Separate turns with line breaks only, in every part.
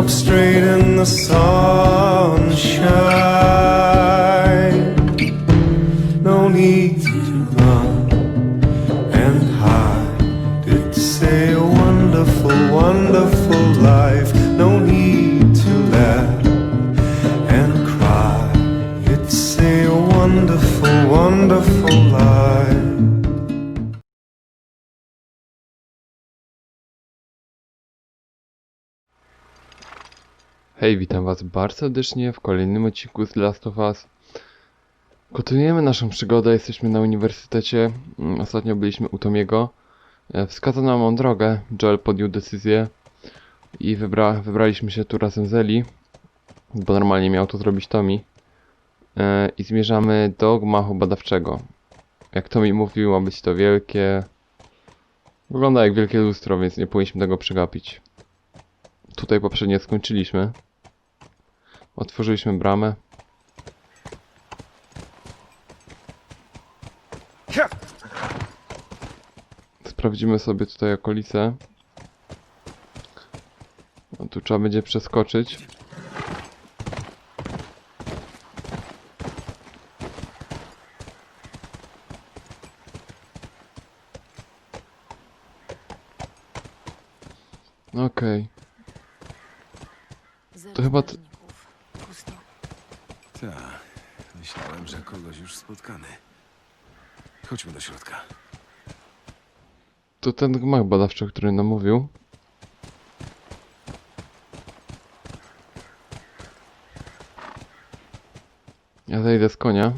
up straight in the sunshine.
Hej, witam was bardzo serdecznie w kolejnym odcinku z Last of Us. Kontynuujemy naszą przygodę, jesteśmy na uniwersytecie. Mm, Ostatnio byliśmy u Tomiego. E, Wskazano nam drogę, Joel podjął decyzję i wybra wybraliśmy się tu razem z Eli, bo normalnie miał to zrobić Tomi. E, I zmierzamy do gmachu badawczego. Jak Tomi mówił, ma być to wielkie... Wygląda jak wielkie lustro, więc nie powinniśmy tego przegapić. Tutaj poprzednio skończyliśmy. Otworzyliśmy bramę. Sprawdzimy sobie tutaj okolice. No, tu trzeba będzie przeskoczyć. Okej. To chyba t-
Pusto.
Tak, myślałem, że kogoś już spotkany. Chodźmy do środka.
To ten gmach badawczy, o którym nam mówił. Ja zejdę z konia.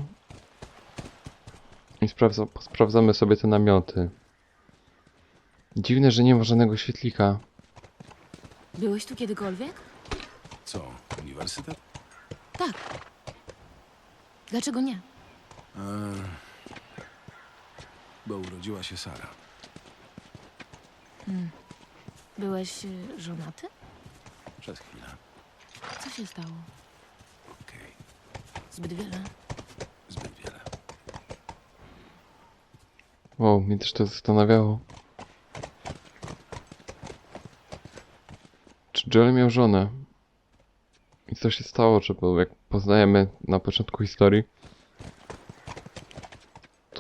I sprawdza, sprawdzamy sobie te namioty. Dziwne, że nie ma żadnego świetlika.
Byłeś tu kiedykolwiek?
Co, uniwersytet?
Tak. Dlaczego nie?
Eee, bo urodziła się Sara.
Byłeś y, żonaty?
Przez chwilę.
Co się stało?
Okej,
Zbyt wiele.
zbyt wiele.
Wow, mnie też to zastanawiało. Czy Joel miał żonę? I co się stało, że bo jak poznajemy na początku historii,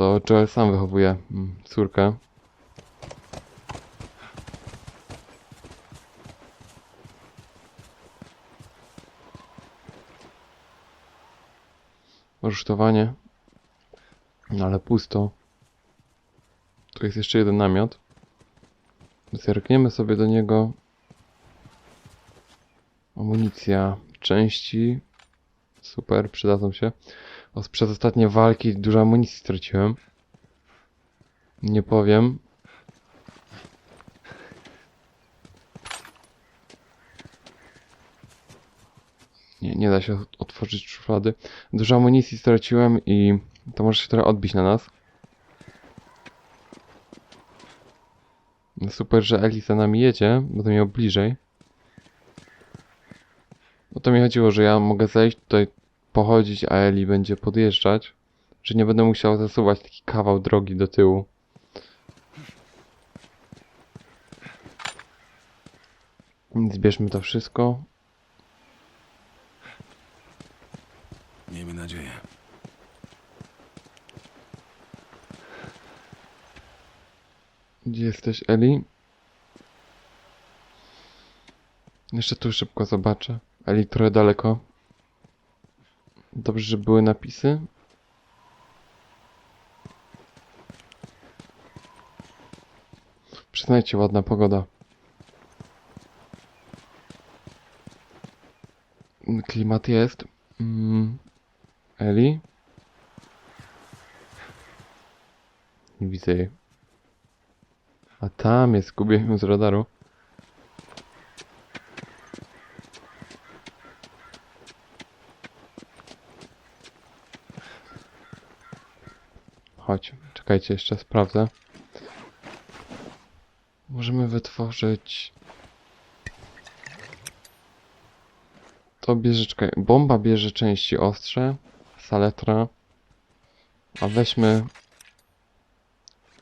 to Joel sam wychowuje mm, córkę. Rusztowanie. No ale pusto. Tu jest jeszcze jeden namiot. Zerkniemy sobie do niego. Amunicja, części. Super, przydadzą się. Przez ostatnie walki dużo amunicji straciłem. Nie powiem. Nie, nie da się ot- otworzyć szuflady. Dużo amunicji straciłem i to może się trochę odbić na nas. No Super, że Eli za nami jedzie, bo to miał bliżej. O to mi chodziło, że ja mogę zejść tutaj, pochodzić, a Eli będzie podjeżdżać. Że nie będę musiał zasuwać taki kawał drogi do tyłu. Zbierzmy to wszystko.
Miejmy nadzieję.
Gdzie jesteś, Eli? Jeszcze tu szybko zobaczę. Eli trochę daleko. Dobrze, że były napisy. Przyznajcie, ładna pogoda. Klimat jest. Mm. Eli? Nie widzę jej. A tam jest, gubię ją z radaru. Chodź, czekajcie, jeszcze sprawdzę. Możemy wytworzyć... To bierze, czekaj, bomba bierze części ostrze, saletra, a weźmy...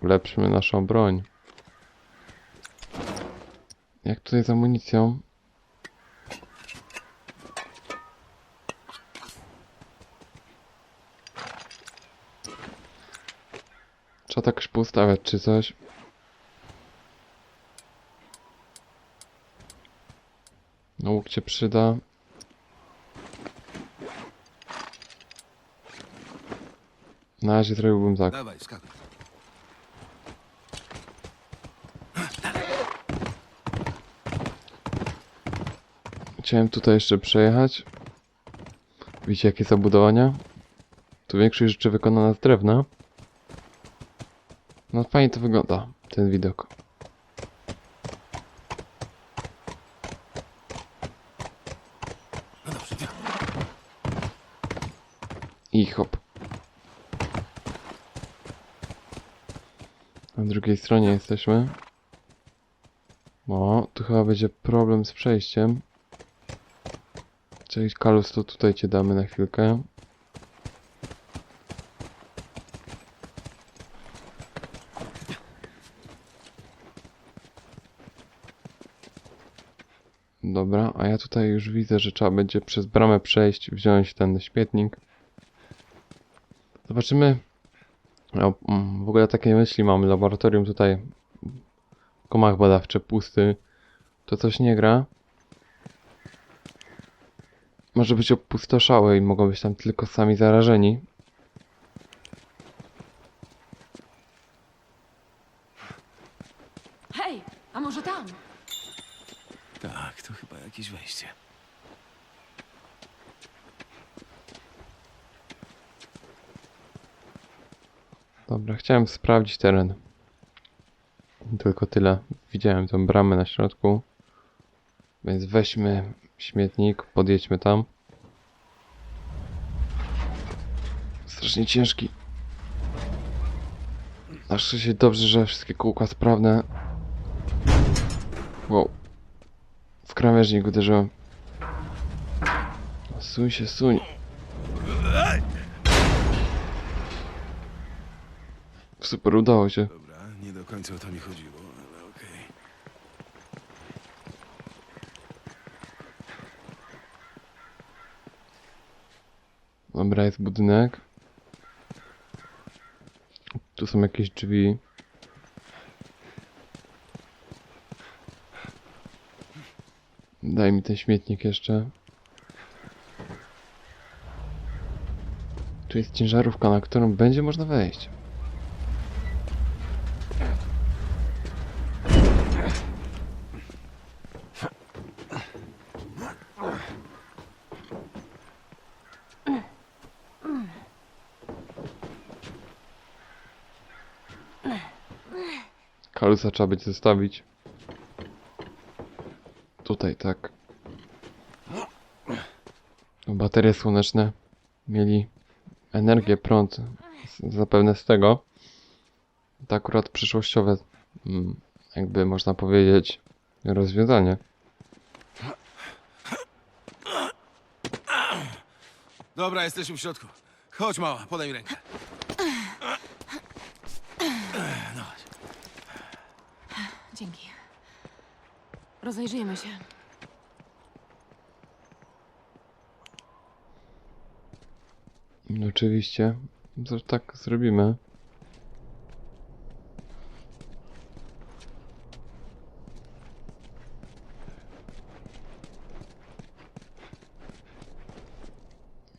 Ulepszymy naszą broń. Jak tutaj z amunicją? Trzeba tak poustawiać czy coś. No łuk cię przyda. Na razie zrobiłbym tak.
Dawaj.
Chciałem tutaj jeszcze przejechać. Widzicie jakie zabudowania? Tu większość rzeczy wykonana z drewna. No fajnie to wygląda, ten widok.
No
I hop. Na drugiej stronie jesteśmy. O, tu chyba będzie problem z przejściem. Cześć Kalus, to tutaj cię damy na chwilkę. Dobra, a ja tutaj już widzę, że trzeba będzie przez bramę przejść, wziąć ten śmietnik. Zobaczymy. Ja, mm, w ogóle takie myśli mam. Laboratorium tutaj. Komach badawcze, pusty. To coś nie gra. Może być opustoszałe i mogą być tam tylko sami zarażeni.
Hej, a może tam?
Tak, to chyba jakieś wejście.
Dobra, chciałem sprawdzić teren. Tylko tyle. Widziałem tą bramę na środku. Więc weźmy śmietnik, podjedźmy tam. Strasznie ciężki. Na szczęście dobrze, że wszystkie kółka sprawne. Wow. Krawężnik uderzyłem. Suń się, suń. Super, udało się.
Dobra, nie do końca o to mi chodziło, ale okej.
Dobra, jest budynek. Tu są jakieś drzwi. Daj mi ten śmietnik jeszcze. Tu jest ciężarówka, na którą będzie można wejść. Kalusa trzeba będzie zostawić. Tutaj, tak. Baterie słoneczne mieli energię, prąd. Zapewne z tego. To akurat przyszłościowe, mm, jakby można powiedzieć, rozwiązanie.
Dobra, jesteśmy w środku. Chodź, mała, podaj mi rękę. No chodź.
Dzięki. Rozejrzyjmy się.
Oczywiście. Tak zrobimy.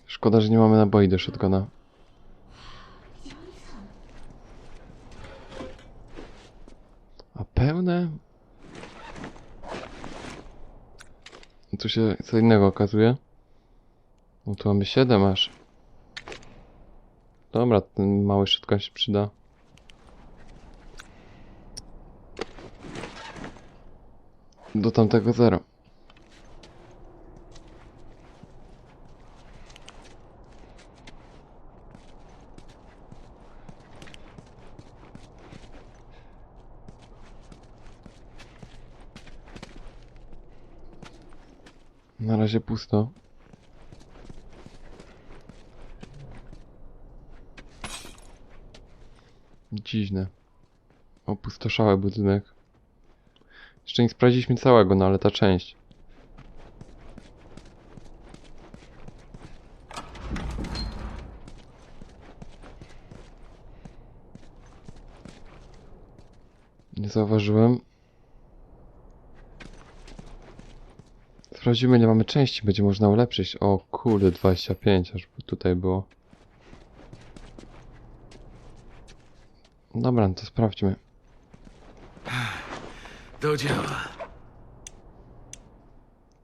Szkoda, że nie mamy naboi do shotguna. A pełne? Tu się co innego okazuje. No tu mamy 7 aż. Dobra, ten mały shotgun się przyda. Do tamtego zero. Na razie pusto. Dziwne. Opustoszały budynek. Jeszcze nie sprawdziliśmy całego, no ale ta część. zauważyłem. Sprawdzimy ile mamy części, będzie można ulepszyć. O kurde, 25, aż tutaj było. Dobra, no to sprawdźmy.
Do dzieła.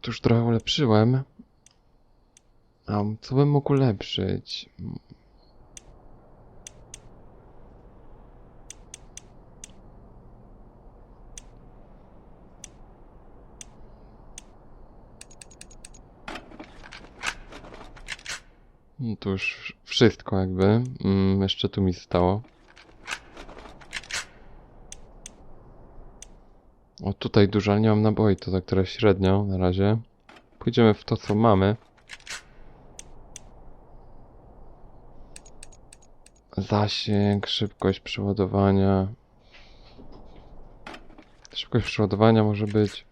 Tu już trochę ulepszyłem. A co bym mógł ulepszyć? No to już wszystko jakby. Mm, jeszcze tu mi zostało. O tutaj dużo, ale nie mam naboi, to tak trochę średnio na razie. Pójdziemy w to co mamy. Zasięg, szybkość przeładowania. Szybkość przeładowania może być.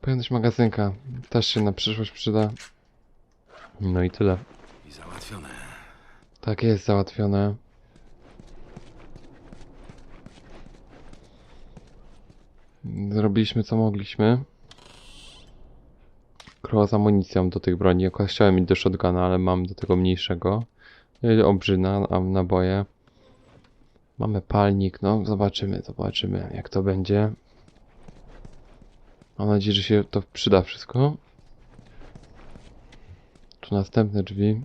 Pojemność magazynka też się na przyszłość przyda. No i tyle.
I załatwione.
Tak jest załatwione. Zrobiliśmy co mogliśmy. Kroła z amunicją do tych broni. Chciałem mieć do shotguna, ale mam do tego mniejszego. Y, Obrzyna, a naboje. Mamy palnik, no zobaczymy, zobaczymy jak to będzie. Mam nadzieję, że się to przyda wszystko. Tu następne drzwi.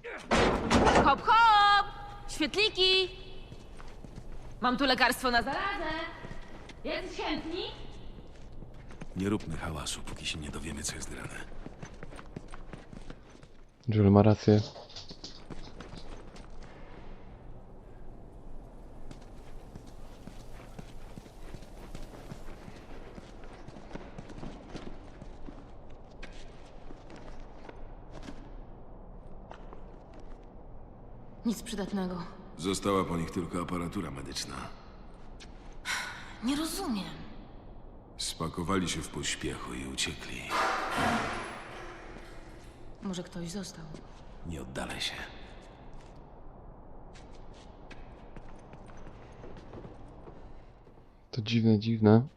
Hop, hop! Świetliki! Mam tu lekarstwo na zarazę. Jest chętni?
Nie róbmy hałasu, póki się nie dowiemy, co jest grane.
Jules ma rację.
Nic przydatnego.
Została po nich tylko aparatura medyczna.
Nie rozumiem.
Spakowali się w pośpiechu i uciekli.
Może ktoś został.
Nie oddalaj się.
To dziwne, dziwne.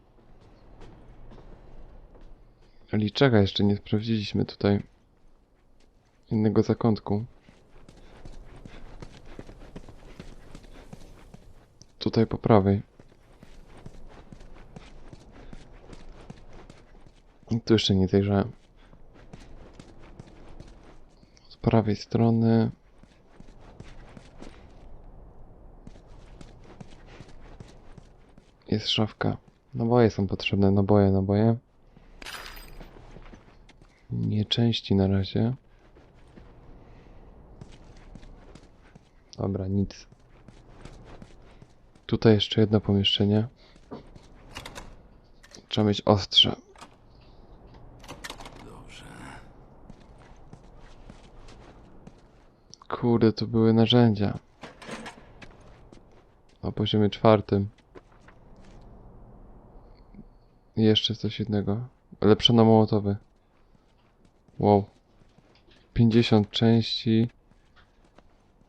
Liczega jeszcze nie sprawdziliśmy tutaj innego zakątku. Tutaj po prawej. Tu jeszcze nie zajrzałem. Z prawej strony. Jest szafka. Naboje są potrzebne, naboje, naboje. Nie części na razie. Dobra, nic. Tutaj jeszcze jedno pomieszczenie. Trzeba mieć ostrze. Kurde, to były narzędzia. Na poziomie czwartym. Jeszcze coś innego. Lepsze na mołotowy. Wow. 50 części.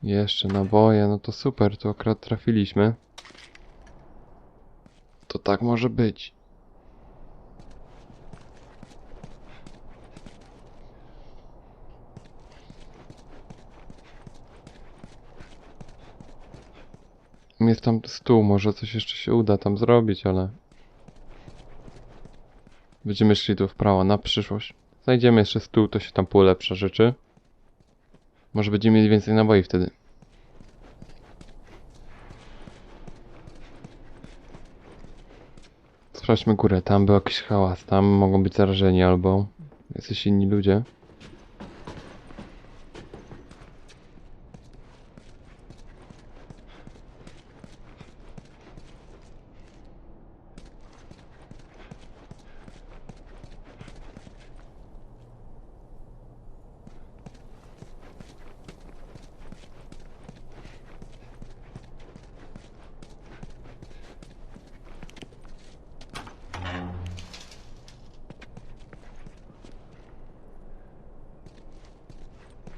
Jeszcze naboje, no to super, to akurat trafiliśmy. To tak może być. Jest tam stół, może coś jeszcze się uda tam zrobić, ale... Będziemy szli tu w prawo na przyszłość. Znajdziemy jeszcze stół, to się tam polepsza rzeczy. Może będziemy mieli więcej naboi wtedy. Sprawdźmy górę, tam był jakiś hałas, tam mogą być zarażeni albo jacyś inni ludzie.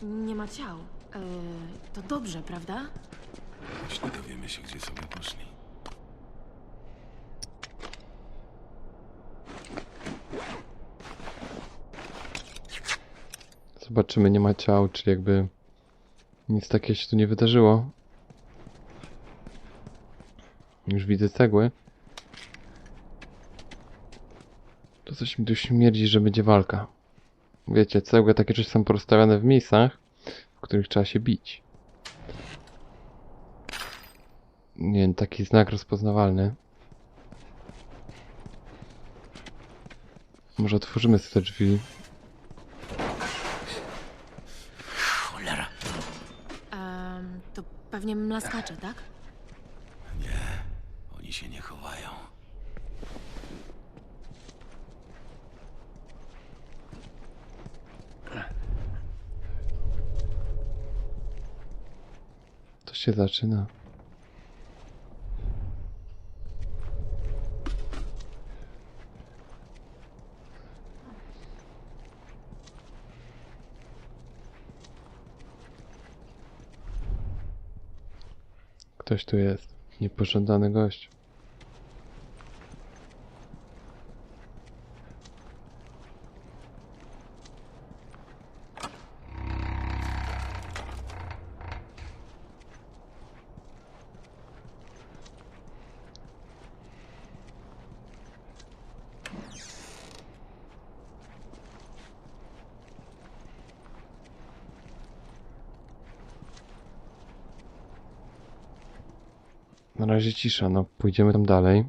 Nie ma ciał. E, to dobrze, prawda?
Jeśli dowiemy się, gdzie sobie poszli.
Zobaczymy, nie ma ciał, czyli jakby nic takiego się tu nie wydarzyło. Już widzę cegły. To coś mi tu śmierdzi, że będzie walka. Wiecie, cegły takie coś są porozstawiane w miejscach, w których trzeba się bić. Nie wiem, taki znak rozpoznawalny. Może otworzymy sobie te drzwi.
Cholera.
Em, to pewnie mlaskacze, tak?
Nie, oni się nie chowają.
To się zaczyna. Ktoś tu jest. Niepożądany gość. Na razie cisza, no pójdziemy tam dalej.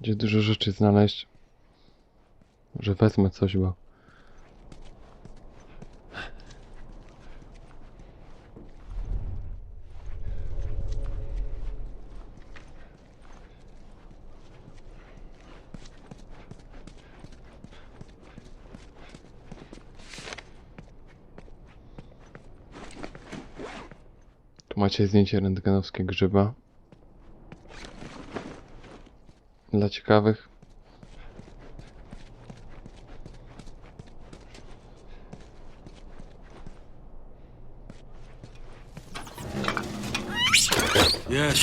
Gdzie dużo rzeczy znaleźć. Może wezmę coś, bo... macie zdjęcie rentgenowskie grzyba. Dla ciekawych.
Jest!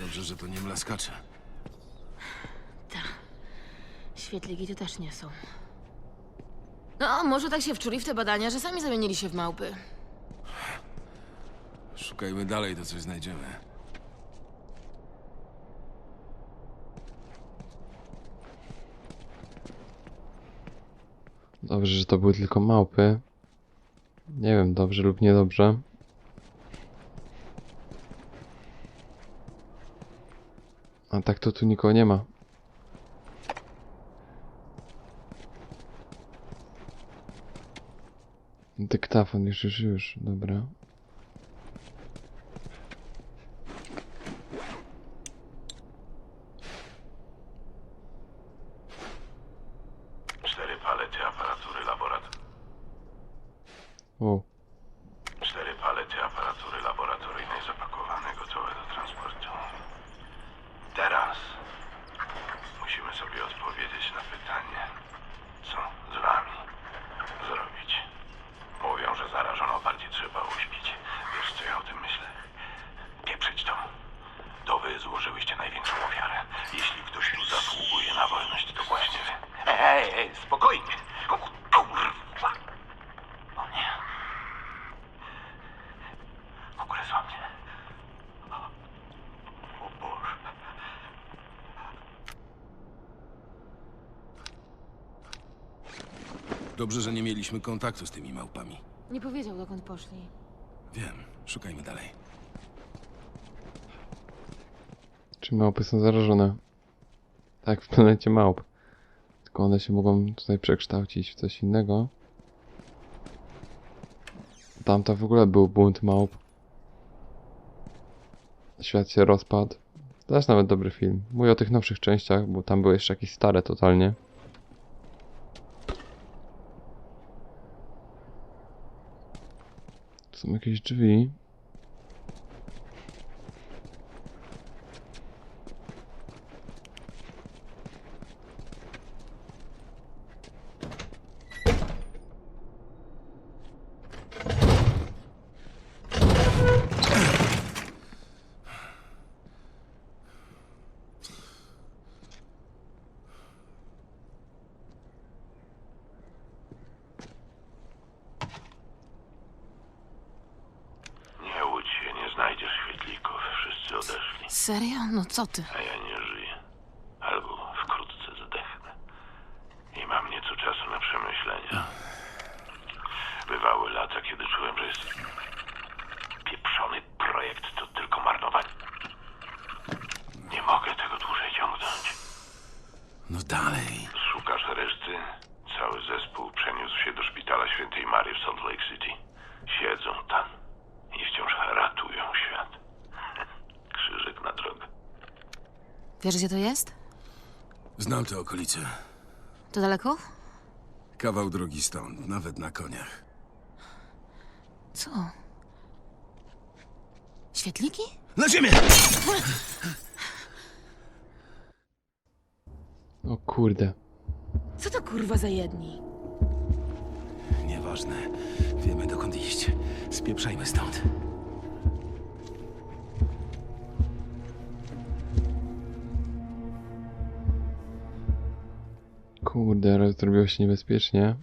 Dobrze, że to nie mlaskacze.
Świetliki tu też nie są. No, może tak się wczuli w te badania, że sami zamienili się w małpy.
Szukajmy dalej, to coś znajdziemy.
Dobrze, że to były tylko małpy. Nie wiem, dobrze lub niedobrze. A tak to tu nikogo nie ma. Dyktafon, już, już, już, dobra.
Cztery palety aparatury laborator...
O,
Cztery palety aparatury laboratoryjnej zapakowane, gotowe do transportu. Teraz musimy sobie odpowiedzieć na pytanie, co z wami zrobić. Mówią, że zarażoną partię trzeba uśpić. Wiesz, co ja o tym myślę? Pieprzyć to. To wy złożyłyście największą ofiarę. Jeśli ktoś tu zasługuje na wolność, to właśnie wy. Ej, ej, spokojnie. O, kurwa. O nie. Ugryzła mnie. O Boże.
Dobrze, że nie mieliśmy kontaktu z tymi małpami.
Nie powiedział, dokąd poszli.
Wiem, szukajmy dalej.
czy małpy są zarażone? Tak, w planecie małp. Tylko one się mogą tutaj przekształcić w coś innego. Tamta w ogóle był bunt małp. Świat się rozpadł. Też nawet dobry film. Mówię o tych nowszych częściach, bo tam były jeszcze jakieś stare totalnie. Są jakieś drzwi.
Serio? No co ty?
A ja nie żyję. Albo wkrótce zdechnę. I mam nieco czasu na przemyślenia. Bywały lata, kiedy czułem, że jest pieprzony projekt to tylko marnowanie. Nie mogę tego dłużej ciągnąć.
No dalej.
Szukasz reszty? Cały zespół przeniósł się do szpitala świętej Marii w Salt Lake City. Siedzą tam i wciąż ratują świat. Krzyżyk na drogę.
Wiesz, gdzie to jest?
Znam te okolice.
To daleko?
Kawał drogi stąd, nawet na koniach.
Co? Świetliki?
Na ziemię!
O kurde.
Co to kurwa za jedni?
Nieważne. Wiemy dokąd iść. Spieprzajmy stąd.
Kurde, zrobiło się niebezpiecznie.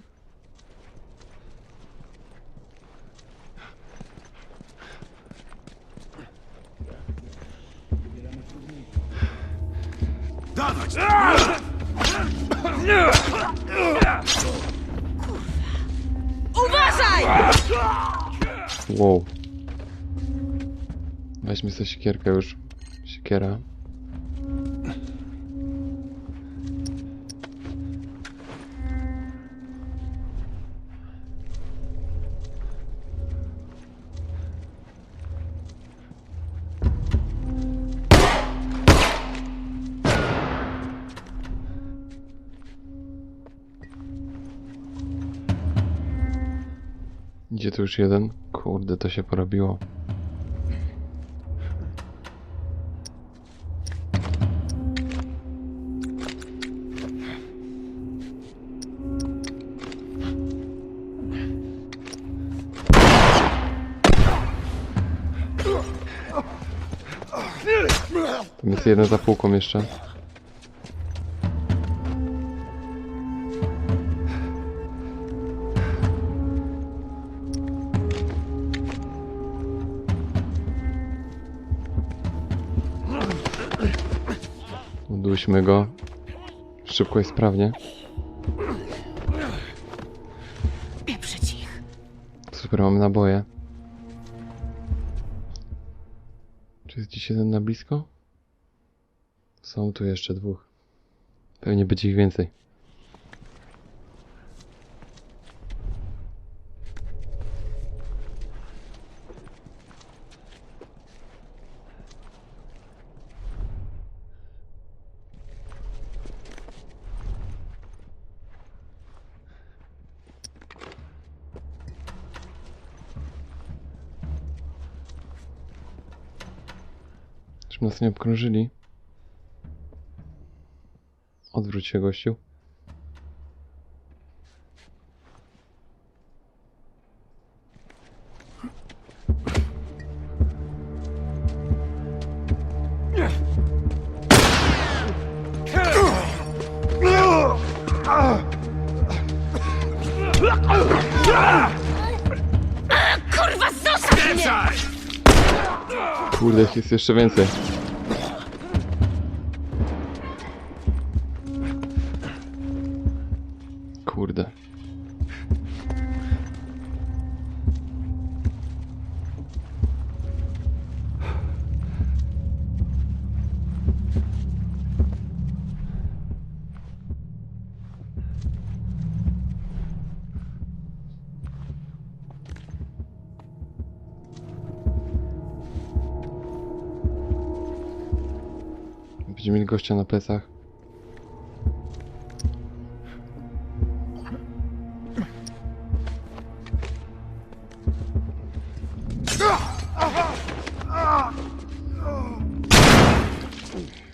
Dawać!
Uważaj!
Wow. Weźmy sobie siekierkę już. Siekiera. Idzie tu już jeden? Kurde, to się porobiło. Jest jeden za półką jeszcze. Uduśmy go. Szybko i sprawnie.
Ich.
Super, mamy naboje. Czy jest dziś jeden na blisko? Są tu jeszcze dwóch. Pewnie będzie ich więcej. Żeby nas nie obkrążyli. Odwróć się, gościu. Jest jeszcze więcej. Kurde. Będziemy mieli gościa na plecach.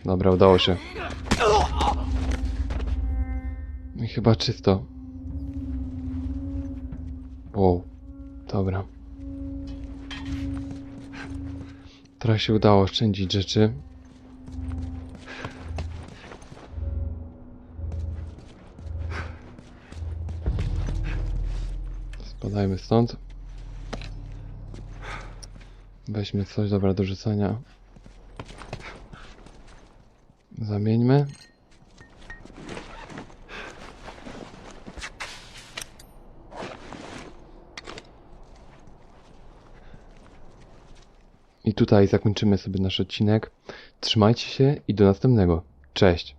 Dobra, udało się. I chyba czysto. Wow. Dobra. Trochę się udało oszczędzić rzeczy. Spadajmy stąd. Weźmy coś, dobra, do rzucania. Zamieńmy. I tutaj zakończymy sobie nasz odcinek. Trzymajcie się i do następnego. Cześć!